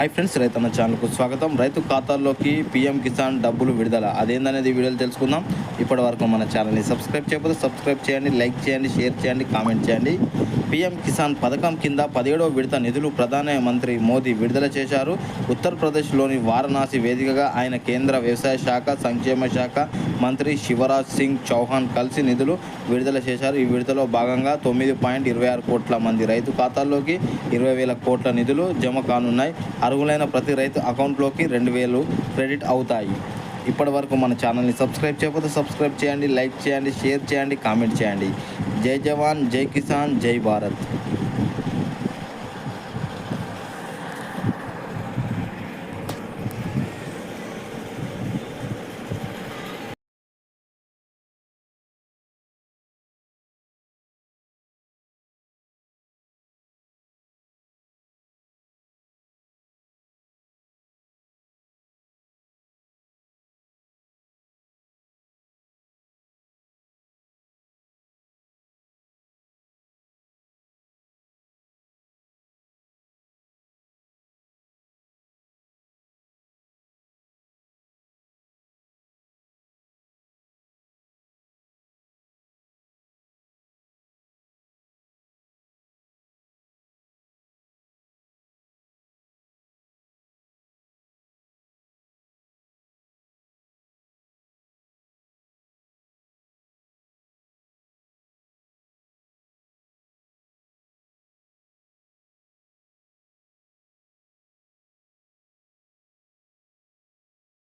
Hi friends రైతన్న ఛానల్కు స్వాగతం. రైతు ఖాతాల్లోకి పీఎం కిసాన్ డబ్బులు విడుదల. అదేందనేది వీడియోలు తెలుసుకుందాం. ఇప్పటి వరకు మన ఛానల్ని సబ్స్క్రైబ్ చేయకపోతే సబ్స్క్రైబ్ చేయండి లైక్ చేయండి షేర్ చేయండి కామెంట్ చేయండి. పీఎం కిసాన్ పథకం కింద పదిహేడవ విడత నిధులు ప్రధాన మంత్రి మోదీ విడుదల చేశారు. ఉత్తరప్రదేశ్లోని వారణాసి వేదికగా ఆయన కేంద్ర వ్యవసాయ శాఖ సంక్షేమ శాఖ మంత్రి శివరాజ్ సింగ్ చౌహాన్ కలిసి నిధులు విడుదల చేశారు. ఈ విడుదలలో భాగంగా తొమ్మిది పాయింట్ ఇరవై ఆరు కోట్ల మంది రైతు ఖాతాల్లోకి ఇరవై వేల కోట్ల నిధులు జమ కానున్నాయి. అర్హులైన ప్రతి రైతు అకౌంట్లోకి రెండు వేలు క్రెడిట్ అవుతాయి. ఇప్పటి వరకు మన ఛానల్ని సబ్స్క్రైబ్ చేయకపోతే సబ్స్క్రైబ్ చేయండి లైక్ చేయండి షేర్ చేయండి కామెంట్ చేయండి. జై జవాన్ జై కిసాన్ జై భారత్.